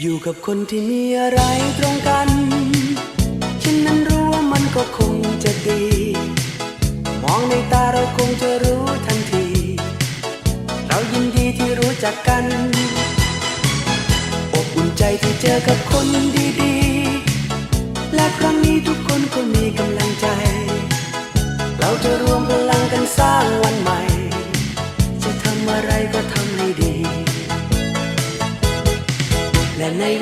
อยู่กับคนที่มีอะไรตรงกัน ฉันนั้นรู้ว่ามันก็คงจะดี มองในตาเราคงจะรู้ทันที เรายินดีที่รู้จักกัน อบอุ่นใจที่เจอกับคนดี